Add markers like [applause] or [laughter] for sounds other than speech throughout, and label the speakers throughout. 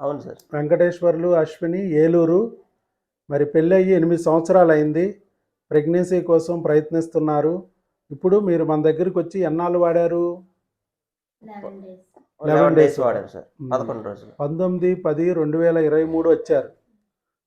Speaker 1: అవును సార్.
Speaker 2: వెంకటేశ్వర్లు అశ్విని ఏలూరు. మరి పెళ్ళయ్యి ఎనిమిది సంవత్సరాలు అయింది ప్రెగ్నెన్సీ కోసం ప్రయత్నిస్తున్నారు. ఇప్పుడు మీరు మన దగ్గరికి వచ్చి ఎన్నాళ్ళు వాడారు?
Speaker 3: Eleven days.
Speaker 1: వాడాను సార్. పదకొండు రోజులు.
Speaker 2: పంతొమ్మిది పది రెండు వేల ఇరవై మూడు వచ్చారు.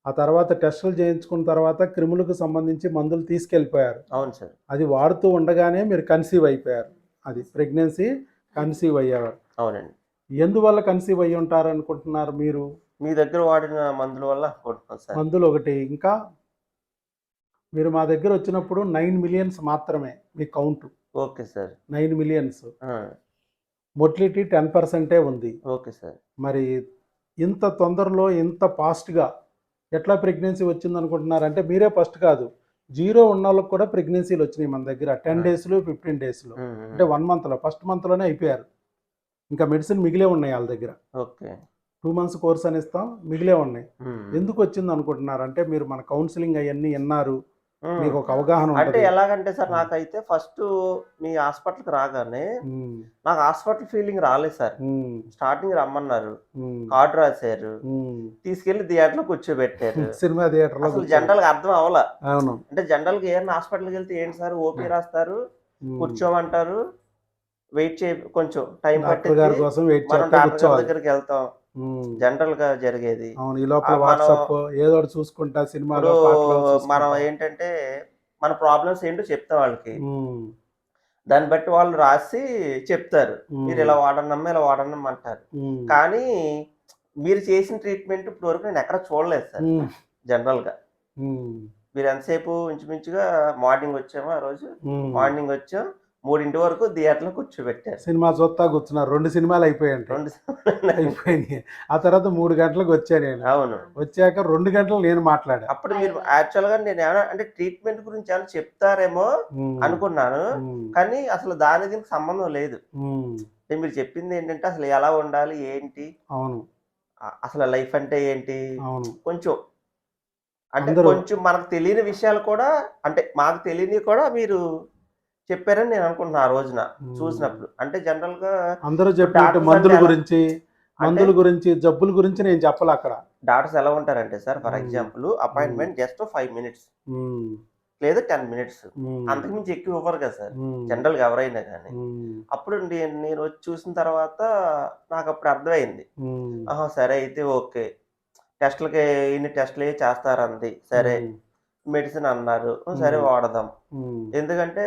Speaker 2: ఆ తర్వాత టెస్టులు చేయించుకున్న తర్వాత క్రిములకు సంబంధించి మందులు తీసుకెళ్ళిపోయారు.
Speaker 1: అవును సార్.
Speaker 2: అది వాడుతూ ఉండగానే మీరు కన్సీవ్ అయిపోయారు. అది ప్రెగ్నెన్సీ కన్సీవ్ అయ్యేవారు
Speaker 1: అవునండి.
Speaker 2: ఎందువల్ల కన్సీవ్ అయ్యి ఉంటారు అనుకుంటున్నారు మీరు?
Speaker 1: మీ దగ్గర వాడిన మందుల వల్ల అనుకుంటున్నాను సార్.
Speaker 2: మందులు ఒకటి. ఇంకా మీరు మా దగ్గర వచ్చినప్పుడు నైన్ మిలియన్స్ మాత్రమే మీ count.
Speaker 1: Okay sir.
Speaker 2: Nine millions. Motility ten పర్సెంటే ఉంది.
Speaker 1: Okay sir.
Speaker 2: మరి ఇంత తొందరలో ఇంత ఫాస్ట్గా ఎట్లా ప్రెగ్నెన్సీ వచ్చింది అనుకుంటున్నారు అంటే మీరే ఫస్ట్ కాదు. జీరో ఉన్న వాళ్ళకి కూడా ప్రెగ్నెన్సీలు వచ్చినాయి మన దగ్గర. టెన్. డేస్లో ఫిఫ్టీన్ డేస్లో. అంటే వన్ మంత్లో ఫస్ట్ మంత్లోనే అయిపోయారు. ఇంకా మెడిసిన్ మిగిలే ఉన్నాయి వాళ్ళ దగ్గర.
Speaker 1: ఓకే.
Speaker 2: టూ మంత్స్ కోర్స్ అని ఇస్తాం మిగిలే ఉన్నాయి.
Speaker 1: ఉమ్.
Speaker 2: ఎందుకు వచ్చింది అనుకుంటున్నారు? అంటే మీరు మన కౌన్సిలింగ్ అవన్నీ విన్నారు
Speaker 1: ఉమ్.
Speaker 2: మీకు ఒక అవగాహన
Speaker 1: అంటే ఎలాగంటే సార్ నాకైతే ఫస్ట్ మీ హాస్పిటల్కి రాగానే నాకు హాస్పిటల్ ఫీలింగ్ రాలేదు సార్. స్టార్టింగ్ రమ్మన్నారు. కార్డు రాశారు. తీసుకెళ్ళి థియేటర్లో కూర్చోబెట్టారు. [laughs]
Speaker 2: సినిమా థియేటర్లో
Speaker 1: అసలు. జనరల్గా అర్థం అవ్వాల.
Speaker 2: అవును.
Speaker 1: అంటే జనరల్గా ఏమన్నా హాస్పిటల్కి వెళ్తే ఏంటి సార్? ఓపీ రాస్తారు. కూర్చోమంటారు. వెయిట్ చే కొంచెం టైం పట్టింది
Speaker 2: కోసం వెయిట్
Speaker 1: మనం డాక్టర్ దగ్గరికి వెళ్తాం. జనరల్గా జరిగేది.
Speaker 2: అవును ఈ లోపల వాట్సాప్ ఏదో చూసుకుంటా సినిమాలో
Speaker 1: మనం. ఏంటంటే మన ప్రాబ్లమ్స్ ఏంటో చెప్తాం వాళ్ళకి. దాన్ని బట్టి వాళ్ళు రాసి చెప్తారు. మీరు ఇలా వాడనమ్మా ఇలా వాడనమ్మా అంటారు. కానీ మీరు చేసిన ట్రీట్మెంట్ ఇప్పుడు వరకు నేను ఎక్కడ చూడలేదు సార్.
Speaker 2: జనరల్గా
Speaker 1: మీరు ఎంతసేపు ఇంచుమించుగా మార్నింగ్ వచ్చామో ఆ రోజు. మార్నింగ్ వచ్చాం. మూడింటి వరకు థియేటర్లో కూర్చోబెట్టారు.
Speaker 2: సినిమా చూస్తా కూర్చున్నారు రెండు సినిమాలు అయిపోయాయి
Speaker 1: రెండు
Speaker 2: అయిపోయినాయి. ఆ తర్వాత మూడు గంటలకు వచ్చా నేను.
Speaker 1: అవును.
Speaker 2: వచ్చాక రెండు గంటలు నేను మాట్లాడా.
Speaker 1: అప్పుడు మీరు యాక్చువల్గా నేను ఏమైనా అంటే ట్రీట్మెంట్ గురించి ఏమైనా చెప్తారేమో అనుకున్నాను. కానీ అసలు దాని దీనికి సంబంధం లేదు. మీరు చెప్పింది ఏంటంటే అసలు ఎలా ఉండాలి ఏంటి?
Speaker 2: అవును.
Speaker 1: అసలు లైఫ్ అంటే ఏంటి?
Speaker 2: అవును.
Speaker 1: కొంచెం అంటే కొంచెం మనకు తెలియని విషయాలు కూడా అంటే మాకు తెలియని కూడా మీరు చెప్పారని నేను అనుకుంటున్నా ఆ రోజున. చూసినప్పుడు. అంటే జనరల్గా
Speaker 2: అందరూ చెప్పినట్టు
Speaker 1: డాక్టర్స్
Speaker 2: మందుల గురించి మందుల గురించి జబ్బుల గురించి నేను చెప్పాలి అక్కడ.
Speaker 1: డాక్టర్స్ ఎలా ఉంటారంటే sir for. Example appointment just five minutes లేదా టెన్ మినిట్స్. అంతకుమించి ఎక్కువ ఇవ్వరు కదా సార్ జనరల్గా ఎవరైనా కానీ. అప్పుడు నేను వచ్చి చూసిన తర్వాత నాకు అప్పుడు అర్థమైంది. ఆహా సరే అయితే ఓకే. టెస్ట్లకి ఇన్ని టెస్ట్లు చేస్తారంది. సరే. మెడిసిన్ అన్నారు. "ఓ, సరే. వాడదాం. ఎందుకంటే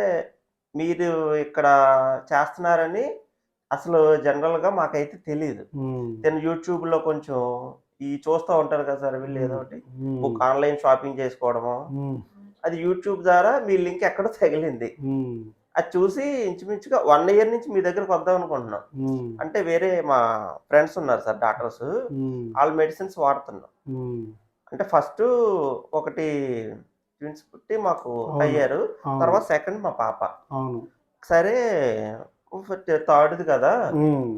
Speaker 1: మీరు ఇక్కడ చేస్తున్నారని అసలు జనరల్గా మాకైతే తెలియదు నేను యూట్యూబ్లో కొంచెం ఈ చూస్తూ ఉంటారు కదా సార్ వీళ్ళు ఏదో ఒకటి. బుక్ ఆన్లైన్ షాపింగ్ చేసుకోవడము. అది యూట్యూబ్ ద్వారా మీ లింక్ ఎక్కడో తగిలింది. అది చూసి ఇంచుమించుగా వన్ ఇయర్ నుంచి మీ దగ్గరకు వద్దాం అనుకుంటున్నాం. అంటే వేరే మా ఫ్రెండ్స్ ఉన్నారు సార్ డాక్టర్స్. వాళ్ళ మెడిసిన్స్ వాడుతున్నాం అంటే ఫస్ట్ ఒకటి ట్విన్స్ పుట్టి మాకు. అయ్యారు. తర్వాత సెకండ్ మా పాప.
Speaker 2: అవును.
Speaker 1: సరే థర్డ్ది కదా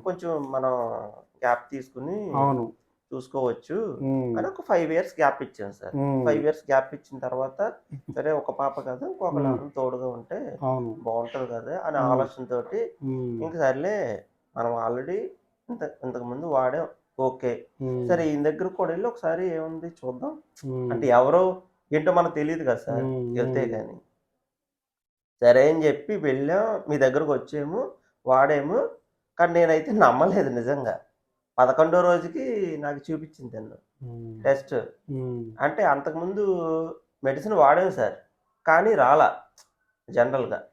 Speaker 1: కొంచెం మనం గ్యాప్ తీసుకుని
Speaker 2: అవును.
Speaker 1: చూసుకోవచ్చు. అని ఒక ఫైవ్ ఇయర్స్ గ్యాప్ ఇచ్చాను సార్. ఫైవ్ ఇయర్స్ గ్యాప్ ఇచ్చిన తర్వాత సరే ఒక పాప కదా ఇంకొక తోడుగా ఉంటే బాగుంటది కదా అనే
Speaker 2: ఉమ్,
Speaker 1: ఇంక సర్లే మనం ఆల్రెడీ ఇంత ఇంతకు ముందు వాడాం. ఓకే. సరే ఈయన దగ్గర కూడా వెళ్ళి ఒకసారి ఏముంది చూద్దాం. అంటే ఎవరో ఏంటో మనకు తెలియదు కదా సార్. వెళ్తే కానీ సరే అని చెప్పి వెళ్ళాం. మీ దగ్గరకు వచ్చాము. వాడాము. కానీ నేనైతే నమ్మలేదు నిజంగా. పదకొండో రోజుకి నాకు చూపించింది తను. టెస్ట్. అంటే అంతకుముందు మెడిసిన్ వాడాము సార్. కానీ రాలా. జనరల్గా.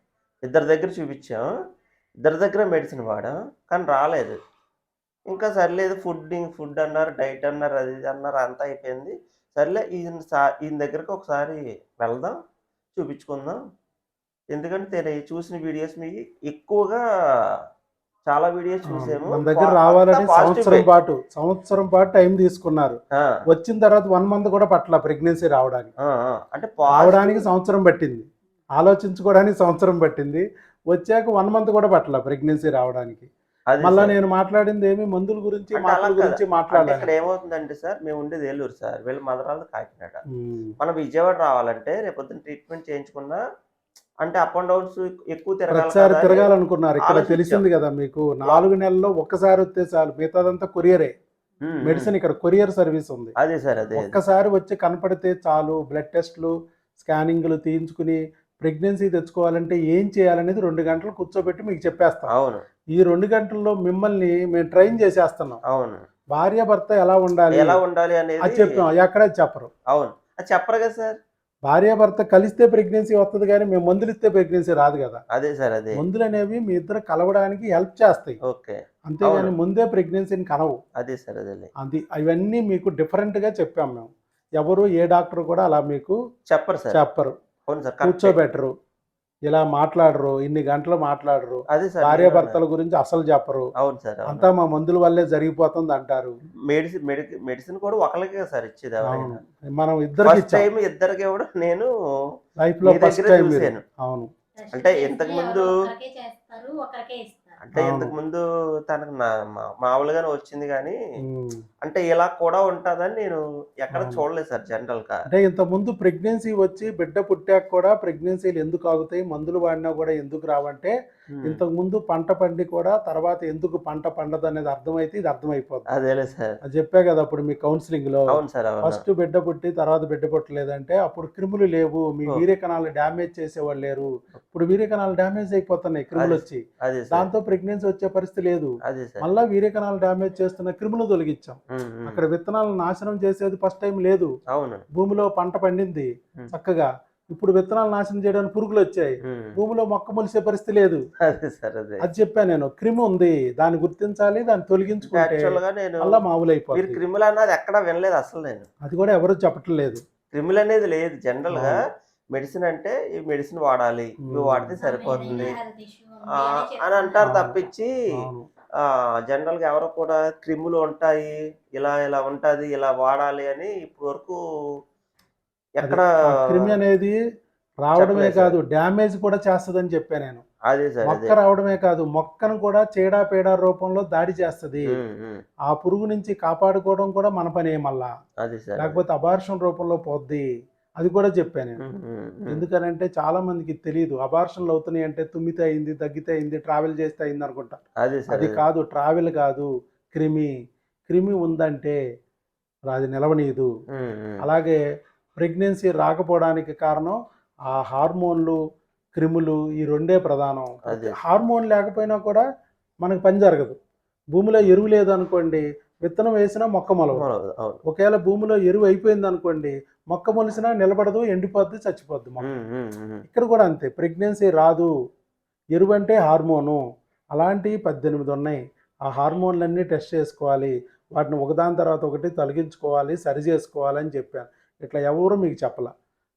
Speaker 1: ఇద్దరి దగ్గర చూపించాం. ఇద్దరి దగ్గర మెడిసిన్ వాడాం. కానీ రాలేదు. ఇంకా సర్లేదు. ఫుడ్ ఫుడ్ అన్నారు డైట్ అన్నారు అది అన్నారు అంతా అయిపోయింది. సర్లే ఈయన సా ఈయన దగ్గరకు ఒకసారి వెళ్దాం చూపించుకుందాం. ఎందుకంటే నేను చూసిన వీడియోస్ మీకు ఎక్కువగా చాలా వీడియోస్ చూసాము.
Speaker 2: మన దగ్గర రావాలని సంవత్సరం. పాటు సంవత్సరం పాటు టైం తీసుకున్నారు. వచ్చిన తర్వాత వన్ మంత్ కూడా పట్ల ప్రెగ్నెన్సీ రావడానికి.
Speaker 1: అంటే
Speaker 2: రావడానికి సంవత్సరం పట్టింది. ఆలోచించుకోవడానికి సంవత్సరం పట్టింది. వచ్చాక వన్ మంత్ కూడా పట్ల ప్రెగ్నెన్సీ రావడానికి. మళ్ళా. నేను మాట్లాడింది ఏమి మందుల గురించి మాటల గురించి
Speaker 1: అంటే ఇక్కడ
Speaker 2: మాట్లాడాలి
Speaker 1: ఏమవుతుందంటే సార్ మేము ఉండేది ఏలూరు సార్. వీళ్ళ మదరాలు కాకినాడ. మనం విజయవాడ రావాలంటే రేపొద్దున ట్రీట్మెంట్ చేయించుకున్నా అంటే అప్ అండ్ డౌన్స్ ఎక్కువ తిరగాలి
Speaker 2: ప్రతిసారి తిరగాలనుకున్నారు. ఇక్కడ. తెలిసింది కదా మీకు నాలుగు నెలల్లో ఒక్కసారి వస్తే చాలు. మిగతాదంతా కొరియరే. మెడిసిన్ ఇక్కడ కొరియర్ సర్వీస్ ఉంది.
Speaker 1: అదే సార్ అదే అదే.
Speaker 2: ఒక్కసారి వచ్చి కనపడితే చాలు. బ్లడ్ టెస్ట్లు స్కానింగ్లు తీయించుకుని ప్రెగ్నెన్సీ తెచ్చుకోవాలంటే ఏం చేయాలనేది రెండు గంటలు కూర్చోబెట్టి మీకు చెప్పేస్తాం.
Speaker 1: అవును.
Speaker 2: ఈ రెండు గంటల్లో మిమ్మల్ని మేము ట్రైన్ చేసేస్తున్నాం.
Speaker 1: అవును.
Speaker 2: భార్య భర్త ఎలా ఉండాలి?
Speaker 1: ఎలా ఉండాలి
Speaker 2: అది
Speaker 1: అనేది
Speaker 2: చెప్తాం ఎక్కడ చెప్పరు.
Speaker 1: అవును. అది చెప్పరు కదా సార్.
Speaker 2: భార్య భర్త కలిస్తే ప్రెగ్నెన్సీ వస్తుంది కానీ మేము మందులు ఇస్తే ప్రెగ్నెన్సీ రాదు కదా.
Speaker 1: అదే సార్ అదే.
Speaker 2: మందులు అనేవి మీ ఇద్దరు కలవడానికి హెల్ప్ చేస్తాయి.
Speaker 1: ఓకే.
Speaker 2: అంతేగాని. ముందే ప్రెగ్నెన్సీని కనవు
Speaker 1: అదే సార్ అదే
Speaker 2: అది అవన్నీ మీకు డిఫరెంట్గా చెప్పాం మేము. ఎవరు ఏ డాక్టర్ కూడా అలా మీకు
Speaker 1: చెప్పరు సార్.
Speaker 2: చెప్పరు.
Speaker 1: అవును సార్ కరెక్టే.
Speaker 2: కూర్చోబెట్టరు ఇలా మాట్లాడరు ఇన్ని గంటలు మాట్లాడరు
Speaker 1: అదే సార్
Speaker 2: భార్య
Speaker 1: నేను
Speaker 2: భర్తల గురించి అసలు చెప్పరు.
Speaker 1: అవును సార్
Speaker 2: అంతా మా మందుల వల్లే జరిగిపోతుంది అంటారు.
Speaker 1: మెడిసిన్ మెడిసిన్ కూడా ఒకరికే సార్ ఇచ్చేది
Speaker 2: మనం ఇద్దరికి
Speaker 1: ఫస్ట్
Speaker 2: ఇచ్చాం.
Speaker 1: టైం ఇద్దరికి ఇవ్వడం నేను లైఫ్లో
Speaker 2: ఫస్ట్ టైం అవును.
Speaker 1: అంటే ఇంతకు ముందు-
Speaker 3: ఒకరికే చేస్తారు ఒకరికే ఇస్తారు.
Speaker 1: అంటే. ఇంతకు ముందు తనకు మామూలుగానే వచ్చింది కానీ. అంటే ఇలా కూడా ఉంటుందని నేను ఎక్కడ. చూడలేదు సార్ జనరల్గా
Speaker 2: అంటే ఇంత ముందు ప్రెగ్నెన్సీ వచ్చి బిడ్డ పుట్టాక కూడా ప్రెగ్నెన్సీలు ఎందుకు ఆగుతాయి మందులు వాడినా కూడా ఎందుకు రావంటే. ఇంతకు ముందు పంట పండి కూడా తర్వాత ఎందుకు పంట పండదు అనేది అర్థమైతే ఇది అర్థమైపోతుంది
Speaker 1: అదేలే సార్
Speaker 2: అది చెప్పా కదా అప్పుడు మీ
Speaker 1: కౌన్సిలింగ్లో
Speaker 2: ఫస్ట్ బిడ్డ పుట్టి తర్వాత బిడ్డ పుట్టలేదంటే అప్పుడు క్రిములు లేవు మీ
Speaker 1: ఓ.
Speaker 2: వీర్యకణాలు డ్యామేజ్ చేసేవాళ్ళు లేరు ఇప్పుడు వీర్యకణాలు డ్యామేజ్ అయిపోతున్నాయి క్రిములు
Speaker 1: అది-
Speaker 2: వచ్చి
Speaker 1: అదే
Speaker 2: దాంతో ప్రెగ్నెన్సీ వచ్చే పరిస్థితి లేదు. మళ్ళా వీర్యకణాలు డ్యామేజ్ చేస్తున్న క్రిములు తొలగించాం. అక్కడ విత్తనాలను నాశనం చేసేది ఫస్ట్ టైం లేదు. భూమిలో పంట పండింది. చక్కగా. ఇప్పుడు విత్తనాలు నాశనం చేయడానికి పురుగులు వచ్చాయి. భూమిలో మొక్క మొలిసే పరిస్థితి లేదు.
Speaker 1: అదే సార్ అదే.
Speaker 2: అది చెప్పాను నేను. క్రిమి ఉంది. దాన్ని గుర్తించాలి దాన్ని తొలగించుకుంటే
Speaker 1: నేను
Speaker 2: మళ్ళా
Speaker 1: క్రిమిల్ అన్నది ఎక్కడ వినలేదు అసలు నేను.
Speaker 2: అది కూడా ఎవరు చెప్పట్లేదు.
Speaker 1: క్రిమిల్ అనేది లేదు
Speaker 2: జనరల్గా.
Speaker 1: మెడిసిన్ అంటే ఈ మెడిసిన్ వాడాలి ఇవి. వాడితే సరిపోతుంది
Speaker 3: అని.
Speaker 1: అంటారు. తప్పించి
Speaker 2: అవును
Speaker 1: ఆ జనరల్గా ఎవరు కూడా క్రిములు ఉంటాయి ఇలా ఇలా ఉంటది ఇలా వాడాలి అని ఇప్పటి వరకు ఎక్కడ
Speaker 2: క్రిమి అనేది రావడమే కాదు డ్యామేజ్ కూడా చేస్తుందని చెప్పా నేను
Speaker 1: అదే సార్ అదే
Speaker 2: మొక్క రావడమే కాదు మొక్కను కూడా చీడా పేడా రూపంలో దాడి చేస్తుంది. ఆ పురుగు నుంచి కాపాడుకోవడం కూడా మన పనే మళ్ళా
Speaker 1: అదే సార్ అదే.
Speaker 2: లేకపోతే అబార్షన్ రూపంలో పోద్ది అది కూడా చెప్పాను నేను. ఎందుకనంటే చాలా మందికి తెలియదు అబార్షన్లు అవుతున్నాయి అంటే తుమ్మితే అయింది తగ్గితే అయింది ట్రావెల్ చేస్తే అయింది అనుకుంటా
Speaker 1: అదే.
Speaker 2: కాదు ట్రావెల్ కాదు క్రిమి క్రిమి ఉందంటే అది నిలవనీయదు. అలాగే ప్రెగ్నెన్సీ రాకపోవడానికి కారణం ఆ హార్మోన్లు క్రిములు ఈ రెండే ప్రధానం. హార్మోన్ లేకపోయినా కూడా మనకు పని జరగదు భూమిలో ఎరువు లేదు అనుకోండి విత్తనం వేసినా మొక్క మొలవదు. ఒకవేళ భూమిలో ఎరువు అయిపోయింది అనుకోండి మొక్క మొలిసినా నిలబడదు ఎండిపోద్ది చచ్చిపోద్ది మొక్క. ఇక్కడ కూడా అంతే ప్రెగ్నెన్సీ రాదు. ఎరువు అంటే హార్మోను. అలాంటివి పద్దెనిమిది ఉన్నాయి. ఆ హార్మోన్లన్నీ టెస్ట్ చేసుకోవాలి. వాటిని ఒకదాని తర్వాత ఒకటి తొలగించుకోవాలి సరి చేసుకోవాలి అని చెప్పాను. ఇట్లా ఎవరు మీకు చెప్పల?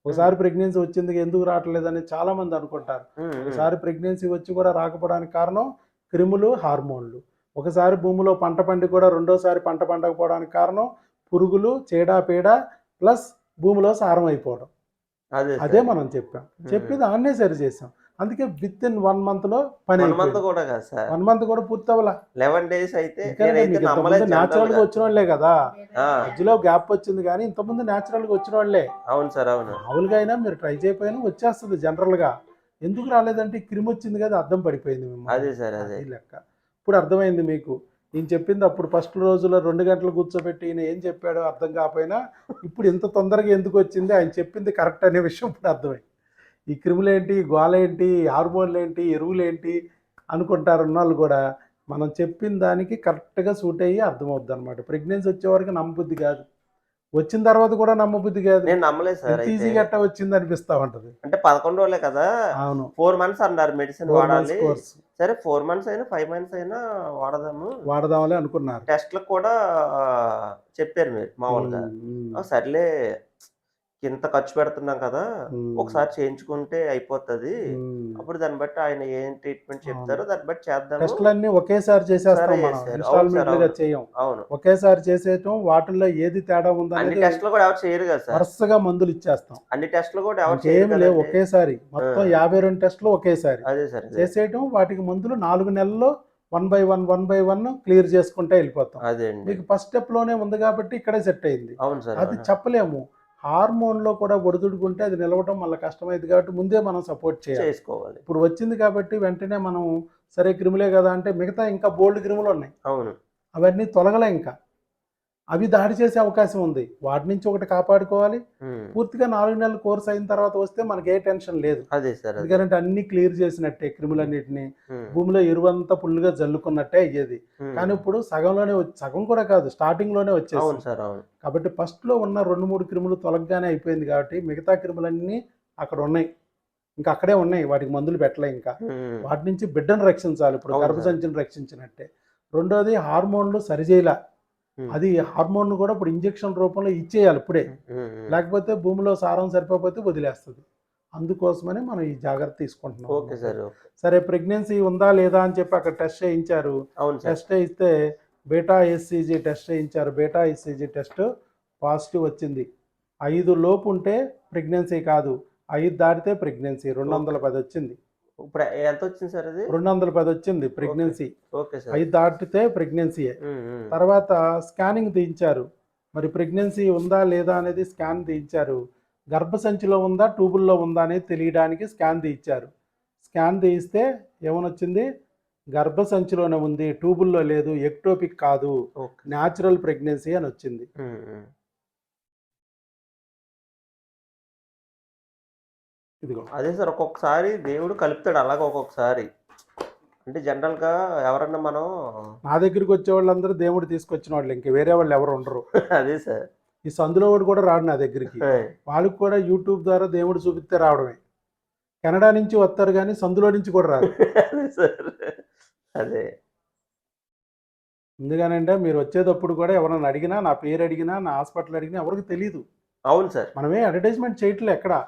Speaker 2: ఒకసారి ప్రెగ్నెన్సీ వచ్చింది ఎందుకు రావట్లేదని చాలా మంది అనుకుంటారు. ఒకసారి ప్రెగ్నెన్సీ వచ్చి కూడా రాకపోవడానికి కారణం క్రిములు హార్మోన్లు. ఒకసారి భూమిలో పంట పండి కూడా రెండోసారి పంట పండకపోవడానికి కారణం పురుగులు చీడ ప్లస్ భూమిలో సారం అయిపోవడం.
Speaker 1: అదే.
Speaker 2: మనం చెప్పాం. చెప్పి దాన్నే సరి చేసాం అందుకే విత్ ఇన్ వన్ మంత్లో పని
Speaker 1: వన్ మంత్ కూడా కాదు సార్.
Speaker 2: వన్ మంత్ కూడా పూర్తి అవ్వాల.
Speaker 1: లెవెన్ డేస్ అయితే న్యాచురల్గా.
Speaker 2: వచ్చిన వాళ్ళే కదా. మధ్యలో గ్యాప్ వచ్చింది కానీ ఇంతకుముందు న్యాచురల్గా వచ్చిన వాళ్ళే
Speaker 1: అవును సార్ అవును.
Speaker 2: మామూలుగా అయినా మీరు ట్రై చేయకపోయినా వచ్చేస్తుంది జనరల్గా. ఎందుకు రాలేదంటే క్రిమ్ వచ్చింది కదా అర్థం పడిపోయింది మిమ్మల్ని.
Speaker 1: అదే సార్ అది
Speaker 2: లెక్క. ఇప్పుడు అర్థమైంది మీకు. నేను చెప్పింది అప్పుడు ఫస్ట్ రోజులో రెండు గంటలు కూర్చోబెట్టి ఈయన ఏం చెప్పాడో అర్థం కాకపోయినా ఇప్పుడు ఇంత తొందరగా ఎందుకు వచ్చింది? ఆయన చెప్పింది కరెక్ట్ అనే విషయం ఇప్పుడు అర్థమైంది. ఈ క్రిములేంటి గోలేంటి హార్మోన్లేంటి ఏంటి ఏంటి అనుకుంటారు ఉన్నవాళ్ళు కూడా మనం చెప్పిన దానికి కరెక్ట్గా సూట్ అయ్యి అర్థమవుద్ది అనమాట ప్రెగ్నెన్సీ వచ్చేవరకు నమ్మబుద్ధి కాదు. వచ్చిన తర్వాత కూడా నమ్మబుద్ధి కాదు.
Speaker 1: నేను నమ్మలేదు సార్
Speaker 2: ఈజీగా అట్ట వచ్చింది అనిపిస్తా ఉంటది.
Speaker 1: అంటే పదకొండు రోజులే కదా?
Speaker 2: అవును.
Speaker 1: ఫోర్ మంత్స్ అన్నారు మెడిసిన్ వాడాలి. సరే ఫోర్ మంత్స్ అయినా ఫైవ్ మంత్స్ అయినా వాడదాము.
Speaker 2: వాడదామని అనుకున్నారు.
Speaker 1: టెస్ట్లకు కూడా చెప్పారు మీరు మామూలుగా. సర్లే ఇంత ఖర్చు పెడుతున్నాం కదా ఒకసారి చేయించుకుంటే అయిపోతుంది. అప్పుడు దాన్ని బట్టి ఆయన ఏం ట్రీట్మెంట్ చెప్తారో దాన్ని బట్టి
Speaker 2: టెస్ట్లన్నీ ఒకేసారి చేసేస్తాం
Speaker 1: అవును
Speaker 2: ఒకేసారి చేసేయటం వాటిల్లో ఏది తేడా
Speaker 1: అన్ని
Speaker 2: ఉందనేది
Speaker 1: టెస్ట్లు కూడా ఎవరు చేయరు కదా సార్.
Speaker 2: వరుసగా మందులు ఇచ్చేస్తాం.
Speaker 1: అన్ని టెస్ట్లు కూడా ఎవరు చేయరు
Speaker 2: లేవు. ఒకేసారి. మొత్తం. యాభై రెండు టెస్టులు ఒకేసారి.
Speaker 1: అదే సార్.
Speaker 2: చేసేయటం వాటికి మందులు నాలుగు నెలల్లో one by one one by one clear చేసుకుంటే వెళ్ళిపోతాం.
Speaker 1: అదే
Speaker 2: మీకు ఫస్ట్ స్టెప్లోనే ఉంది కాబట్టి ఇక్కడే సెట్ అయింది.
Speaker 1: అవును సార్
Speaker 2: అది. చెప్పలేము. హార్మోన్లో కూడా ఒడిదుడుకుంటే అది నిలవటం మళ్ళీ కష్టమైంది కాబట్టి ముందే మనం సపోర్ట్ చేయాలి.
Speaker 1: చేసుకోవాలి.
Speaker 2: ఇప్పుడు వచ్చింది కాబట్టి వెంటనే మనం సరే క్రిములే కదా అంటే మిగతా ఇంకా బోల్డ్ క్రిములు ఉన్నాయి.
Speaker 1: అవును.
Speaker 2: అవన్నీ తొలగలే ఇంకా. అవి దాడి చేసే అవకాశం ఉంది. వాటి నుంచి ఒకటి కాపాడుకోవాలి. పూర్తిగా నాలుగు నెలల కోర్స్ అయిన తర్వాత వస్తే మనకి ఏ టెన్షన్ లేదు. ఎందుకంటే అన్ని క్లియర్ చేసినట్టే క్రిములన్నిటిని. భూమిలో ఎరువంతా ఫుల్గా జల్లుకున్నట్టే అయ్యేది. కానీ ఇప్పుడు సగంలోనే సగం కూడా కాదు
Speaker 1: స్టార్టింగ్లోనే
Speaker 2: వచ్చేసి కాబట్టి ఫస్ట్లో ఉన్న రెండు మూడు క్రిములు తొలగగానే అయిపోయింది కాబట్టి మిగతా క్రిములన్నీ అక్కడ ఉన్నాయి. ఇంకా అక్కడే ఉన్నాయి వాటికి మందులు పెట్టలే ఇంకా. వాటి నుంచి బిడ్డను రక్షించాలి. ఇప్పుడు గర్భసంచిని రక్షించినట్టే. రెండోది హార్మోన్లు సరిచేయాల. అది హార్మోన్ కూడా ఇప్పుడు ఇంజెక్షన్ రూపంలో ఇచ్చేయాలి ఇప్పుడే. లేకపోతే భూమిలో సారం సరిపోతే వదిలేస్తుంది. అందుకోసమని మనం ఈ జాగ్రత్త తీసుకుంటున్నాం
Speaker 1: ఓకే సార్
Speaker 2: సరే ప్రెగ్నెన్సీ ఉందా లేదా అని చెప్పి అక్కడ టెస్ట్ చేయించారు. టెస్ట్ చేయిస్తే బేటా ఎస్సీజీ టెస్ట్ చేయించారు. బేటా ఎస్సీజీ టెస్ట్ పాజిటివ్ వచ్చింది. ఐదు లోపు ఉంటే ప్రెగ్నెన్సీ కాదు. ఐదు దాటితే ప్రెగ్నెన్సీ. రెండు వందల పది వచ్చింది.
Speaker 1: ఇప్పుడు ఎంత వచ్చింది సార్ అది?
Speaker 2: రెండు వందల పది వచ్చింది ప్రెగ్నెన్సీ.
Speaker 1: Okay sir.
Speaker 2: ఐదు దాటితే ప్రెగ్నెన్సీయే. తర్వాత స్కానింగ్ తీయించారు. మరి ప్రెగ్నెన్సీ ఉందా లేదా అనేది స్కాన్ తీయించారు. గర్భసంచిలో ఉందా ట్యూబుల్లో ఉందా అనేది తెలియడానికి స్కాన్ తీయించారు. స్కాన్ తీయిస్తే ఏమనొచ్చింది? గర్భసంచిలోనే ఉంది ట్యూబుల్లో లేదు ఎక్టోపిక్ కాదు న్యాచురల్ ప్రెగ్నెన్సీ అని వచ్చింది ఇదిగో.
Speaker 1: అదే సార్ ఒక్కొక్కసారి దేవుడు కలుపుతాడు అలాగ ఒక్కొక్కసారి. అంటే జనరల్గా ఎవరన్నా మనం
Speaker 2: నా దగ్గరికి వచ్చే వాళ్ళందరూ దేవుడు తీసుకొచ్చిన వాళ్ళు ఇంక వేరే వాళ్ళు ఎవరు ఉండరు. [laughs]
Speaker 1: అదే సార్.
Speaker 2: ఈ సందులో వాడు కూడా రాడు నా దగ్గరికి. వాళ్ళకి కూడా యూట్యూబ్ ద్వారా దేవుడు చూపిస్తే రావడమే. కెనడా నుంచి వస్తారు కానీ సందులో నుంచి కూడా రాదు [laughs]
Speaker 1: అదే సార్. అదే.
Speaker 2: ఎందుకనంటే మీరు వచ్చేటప్పుడు కూడా ఎవరైనా అడిగినా నా పేరు అడిగినా నా హాస్పిటల్ అడిగినా ఎవరికి తెలియదు
Speaker 1: అవును సార్.
Speaker 2: మనమే అడ్వర్టైజ్మెంట్ చేయట్లే ఎక్కడ.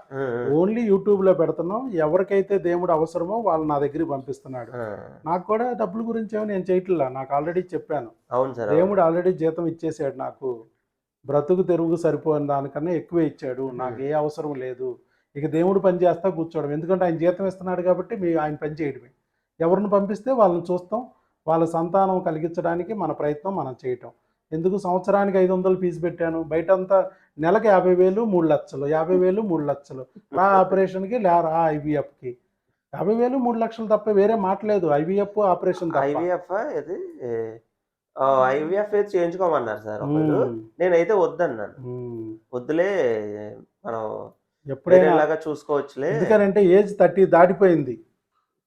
Speaker 2: ఓన్లీ యూట్యూబ్లో పెడుతున్నాం. ఎవరికైతే దేవుడు అవసరమో వాళ్ళు నా దగ్గరికి పంపిస్తున్నాడు. నాకు కూడా డబ్బుల గురించి ఏమో నేను చేయట్లా. నాకు ఆల్రెడీ చెప్పాను.
Speaker 1: అవును సార్.
Speaker 2: దేవుడు ఆల్రెడీ జీతం ఇచ్చేసాడు నాకు. బ్రతుకు తెరుగు సరిపోయిన దానికన్నా ఎక్కువే ఇచ్చాడు. నాకు ఏ అవసరం లేదు. ఇక దేవుడు పని చేస్తా కూర్చోవడం. ఎందుకంటే ఆయన జీతం ఇస్తున్నాడు కాబట్టి మీ ఆయన పని చేయడమే. ఎవరిని పంపిస్తే వాళ్ళని చూస్తాం. వాళ్ళ సంతానం కలిగించడానికి మన ప్రయత్నం మనం చేయటం. ఎందుకు సంవత్సరానికి ఐదు వందలు ఫీజు పెట్టాను? బయట అంతా నెలకు యాభై వేలు మూడు లక్షలు. యాభై వేలు మూడు లక్షలు. రా ఆపరేషన్కి లే రా ఐవీఎఫ్కి. యాభై వేలు మూడు లక్షలు తప్ప వేరే మాట్లేదు ఐవీఎఫ్ ఆపరేషన్
Speaker 1: ఐవీఎఫ్ ఇది ఐవీఎఫ్ చేయించుకోమన్నారు సార్ నేనైతే వద్దన్నాను. వద్దులే మనం
Speaker 2: ఎప్పుడైనా
Speaker 1: వేరేలాగా చూసుకోవచ్చులే.
Speaker 2: ఎందుకనంటే ఏజ్ థర్టీ దాటిపోయింది.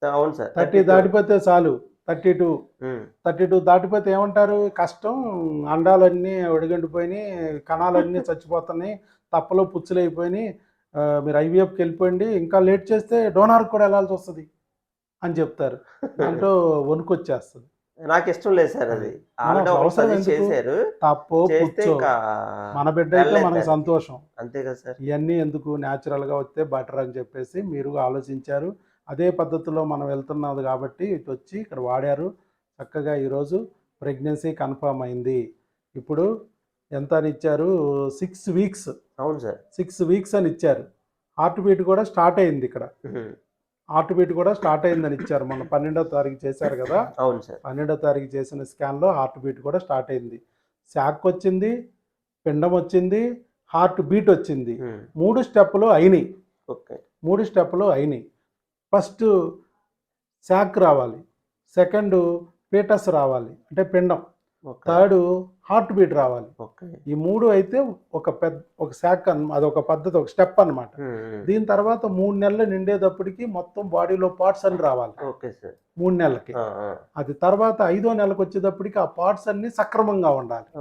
Speaker 1: అవును సార్
Speaker 2: థర్టీ దాటిపోతే చాలు. Thirty two. థర్టీ టూ దాటిపోతే ఏమంటారు? కష్టం. అండాలన్నీ ఒడిగండిపోయినాయి కణాలన్నీ [laughs] చచ్చిపోతున్నాయి తప్పలో పుచ్చులు అయిపోయినాయి ఆ, మీరు ఐవీఎఫ్కి వెళ్ళిపోయింది ఇంకా లేట్ చేస్తే డోనార్కి కూడా వెళ్ళాల్సి వస్తుంది అని చెప్తారు. అంటూ [laughs] వణుకొచ్చేస్తుంది.
Speaker 1: నాకు ఇష్టం లేదు సార్ అది.
Speaker 2: అవసరం?
Speaker 1: చేశారు.
Speaker 2: తప్పో మన బిడ్డ అయితే మనకు. సంతోషం.
Speaker 1: అంతే కదా సార్.
Speaker 2: ఇవన్నీ ఎందుకు? న్యాచురల్గా వస్తే బెటర్ అని చెప్పేసి మీరు ఆలోచించారు. అదే పద్ధతిలో మనం వెళ్తున్నది కాబట్టి ఇటు వచ్చి ఇక్కడ వాడారు. చక్కగా ఈరోజు ప్రెగ్నెన్సీ కన్ఫర్మ్ అయింది. ఇప్పుడు ఎంత అని ఇచ్చారు? Six weeks.
Speaker 1: అవును సార్.
Speaker 2: సిక్స్ వీక్స్ అని ఇచ్చారు. హార్ట్ బీట్ కూడా స్టార్ట్ అయింది ఇక్కడ. హార్ట్ బీట్ కూడా స్టార్ట్ అయిందని ఇచ్చారు. మొన్న పన్నెండో తారీఖు చేశారు కదా.
Speaker 1: అవును సార్.
Speaker 2: పన్నెండో తారీఖు చేసిన స్కాన్లో హార్ట్ బీట్ కూడా స్టార్ట్ అయింది. శాక్ వచ్చింది పిండం వచ్చింది హార్ట్ బీట్ వచ్చింది. మూడు స్టెప్పులు అయినాయి.
Speaker 1: ఓకే.
Speaker 2: మూడు స్టెప్పులు అయినాయి. ఫస్ట్ శాక్ రావాలి. సెకండ్ పీటస్ రావాలి. అంటే పిండం. థర్డ్ హార్ట్ బీట్ రావాలి.
Speaker 1: ఓకే.
Speaker 2: ఈ మూడు అయితే ఒక పెద్ద ఒక శాక్ అన్ అదొక పద్ధతి ఒక స్టెప్.
Speaker 1: ఉమ్.
Speaker 2: దీని తర్వాత మూడు నెలలు నిండేటప్పటికి మొత్తం బాడీలో పార్ట్స్ అన్ని రావాలి. మూడు నెలలకి. అది తర్వాత ఐదో నెలకు వచ్చేటప్పటికి ఆ పార్ట్స్ అన్ని సక్రమంగా ఉండాలి.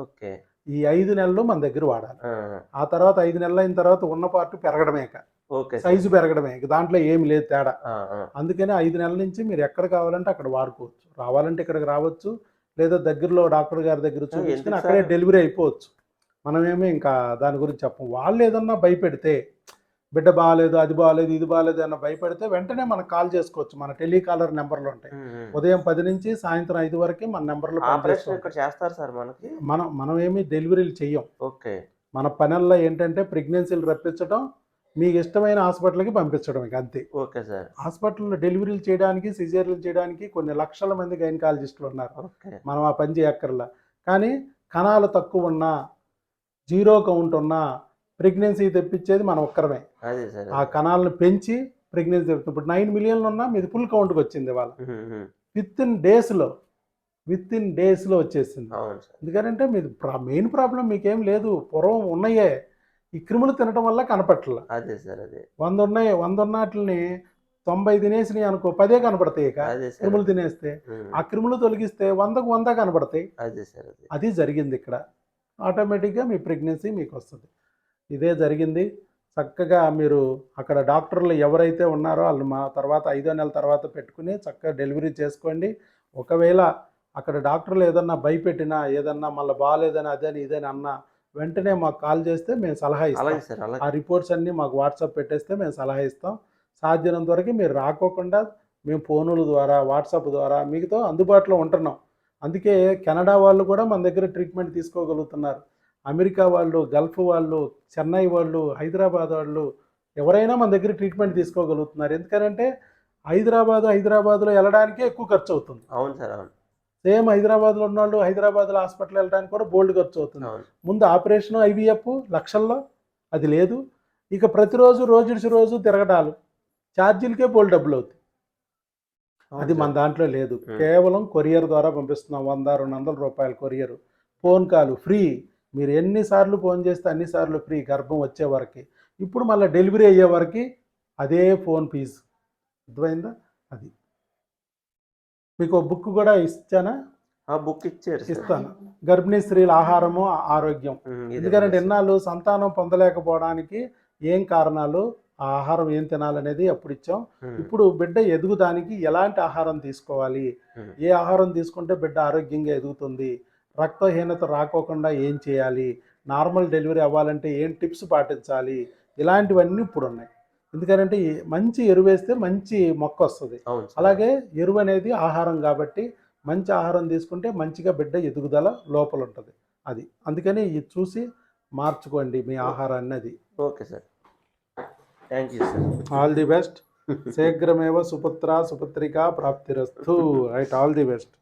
Speaker 2: ఈ ఐదు నెలలు మన దగ్గర వాడాలి.
Speaker 1: ఆ,
Speaker 2: తర్వాత ఐదు నెలలు అయిన తర్వాత ఉన్న పార్ట్ పెరగడమే సైజు పెరగడమే దాంట్లో ఏమి లేదు తేడా. అందుకని ఐదు నెలల నుంచి మీరు ఎక్కడ కావాలంటే అక్కడ వాడుకోవచ్చు. రావాలంటే ఇక్కడికి రావచ్చు లేదా దగ్గరలో డాక్టర్ గారి దగ్గర చూపించుకుని అక్కడే? డెలివరీ అయిపోవచ్చు. మనమేమీ ఇంకా దాని గురించి చెప్పం. వాళ్ళు ఏదన్నా భయపెడితే బిడ్డ బాగాలేదు అది బాగాలేదు ఇది బాగాలేదు అన్న భయపెడితే వెంటనే మనకు కాల్ చేసుకోవచ్చు. మన టెలికాలర్ నెంబర్లు ఉంటాయి. ఉదయం పది నుంచి సాయంత్రం ఐదు వరకు మన నెంబర్లో
Speaker 1: చేస్తారు సార్ మనకి?
Speaker 2: మనం మనం ఏమి డెలివరీలు చెయ్యం.
Speaker 1: ఓకే.
Speaker 2: మన పనుల్లో ఏంటంటే ప్రెగ్నెన్సీలు రప్పించడం మీకు ఇష్టమైన హాస్పిటల్కి పంపించడం ఇక అంతే.
Speaker 1: Okay sir.
Speaker 2: హాస్పిటల్లో డెలివరీలు చేయడానికి సిజేరియలు చేయడానికి కొన్ని లక్షల మంది గైనకాలజిస్టులు ఉన్నారు. మనం ఆ పని చేయక్కర్లా. కానీ కణాలు తక్కువ ఉన్నా జీరో కౌంట్ ఉన్నా ప్రెగ్నెన్సీ తెప్పించేది మనం ఒక్కరమే. ఆ కణాలను పెంచి ప్రెగ్నెన్సీ తెప్పిస్తాం. ఇప్పుడు నైన్ మిలియన్లు ఉన్నా మీది ఫుల్ కౌంట్కి వచ్చింది వాళ్ళ. విత్ ఇన్ డేస్లో విత్ ఇన్ డేస్లో వచ్చేసింది. ఎందుకంటే మీది మెయిన్ ప్రాబ్లం మీకేం లేదు. పూర్వం ఉన్నాయే. ఈ క్రిములు తినటం వల్ల కనపట్ల.
Speaker 1: అదే సార్ అదే.
Speaker 2: వంద ఉన్నాయి వంద ఉన్నట్లని తొంభై తినేసినాయి అనుకో పదే కనపడతాయి ఇక క్రిములు తినేస్తే. ఆ క్రిములు తొలగిస్తే వందకు వంద కనపడతాయి.
Speaker 1: అదే సార్ అదే.
Speaker 2: జరిగింది ఇక్కడ. ఆటోమేటిక్గా మీ ప్రెగ్నెన్సీ మీకు వస్తుంది. ఇదే జరిగింది. చక్కగా మీరు అక్కడ డాక్టర్లు ఎవరైతే ఉన్నారో వాళ్ళు మా తర్వాత ఐదో నెల తర్వాత పెట్టుకుని చక్కగా డెలివరీ చేసుకోండి. ఒకవేళ అక్కడ డాక్టర్లు ఏదన్నా భయపెట్టినా ఏదన్నా మళ్ళీ బాగాలేదని అదని ఇదని అన్నా వెంటనే మాకు కాల్ చేస్తే మేము సలహా ఇస్తాం. ఆ రిపోర్ట్స్ అన్నీ మాకు వాట్సాప్ పెట్టేస్తే మేము సలహా ఇస్తాం. సాధ్యమైనంత వరకు మీరు రాకోకుండా మేము ఫోనుల ద్వారా వాట్సాప్ ద్వారా మీతో అందుబాటులో ఉంటున్నాం. అందుకే కెనడా వాళ్ళు కూడా మన దగ్గర ట్రీట్మెంట్ తీసుకోగలుగుతున్నారు. అమెరికా వాళ్ళు గల్ఫ్ వాళ్ళు చెన్నై వాళ్ళు హైదరాబాద్ వాళ్ళు ఎవరైనా మన దగ్గర ట్రీట్మెంట్ తీసుకోగలుగుతున్నారు. ఎందుకంటే హైదరాబాద్ హైదరాబాద్లో వెళ్ళడానికే ఎక్కువ ఖర్చు అవుతుంది
Speaker 1: అవును సార్ అవును.
Speaker 2: సేమ్ హైదరాబాద్లో ఉన్న వాళ్ళు హైదరాబాద్లో హాస్పిటల్ వెళ్ళడానికి కూడా బోల్డ్ ఖర్చు అవుతుంది. ముందు ఆపరేషన్ ఐవీఎఫ్ లక్షల్లో అది లేదు. ఇక ప్రతిరోజు రోజు రోజు తిరగడాలు ఛార్జీలకే పోల్ డబ్బులు అవుతాయి. అది మన. దాంట్లో లేదు. కేవలం కొరియర్ ద్వారా పంపిస్తున్నాం వంద రెండు వందల రూపాయల కొరియర్. Phone call free. మీరు ఎన్నిసార్లు ఫోన్ చేస్తే అన్నిసార్లు ఫ్రీ గర్భం వచ్చే వరకు. ఇప్పుడు మళ్ళీ డెలివరీ అయ్యే వరకు అదే ఫోన్ ఫీజు. అర్థమైందా? అది మీకు బుక్ కూడా ఇచ్చానా?
Speaker 1: ఆ బుక్ ఇచ్చారు
Speaker 2: ఇస్తాను. గర్భిణీ స్త్రీల ఆహారము ఆరోగ్యం. ఎందుకంటే. ఎన్నాళ్ళు సంతానం పొందలేకపోవడానికి ఏం కారణాలు ఆ ఆహారం ఏం తినాలనేది అప్పుడు ఇచ్చాం. ఇప్పుడు బిడ్డ ఎదుగుదానికి ఎలాంటి ఆహారం తీసుకోవాలి? ఏ ఆహారం తీసుకుంటే బిడ్డ ఆరోగ్యంగా ఎదుగుతుంది? రక్తహీనత రాకోకుండా ఏం చేయాలి? నార్మల్ డెలివరీ అవ్వాలంటే ఏం టిప్స్ పాటించాలి? ఇలాంటివన్నీ ఇప్పుడు ఉన్నాయి. ఎందుకంటే మంచి ఎరువు వేస్తే మంచి మొక్క వస్తుంది. అలాగే ఎరువు అనేది ఆహారం కాబట్టి మంచి ఆహారం తీసుకుంటే మంచిగా బిడ్డ ఎదుగుదల లోపల ఉంటుంది అది. అందుకని ఇది చూసి మార్చుకోండి మీ ఆహారాన్ని అది.
Speaker 1: Okay sir. Thank you sir.
Speaker 2: All the best. శీఘ్రమేవ సుపుత్ర సుపుత్రిక ప్రాప్తిరస్తు. రైట్. All the best.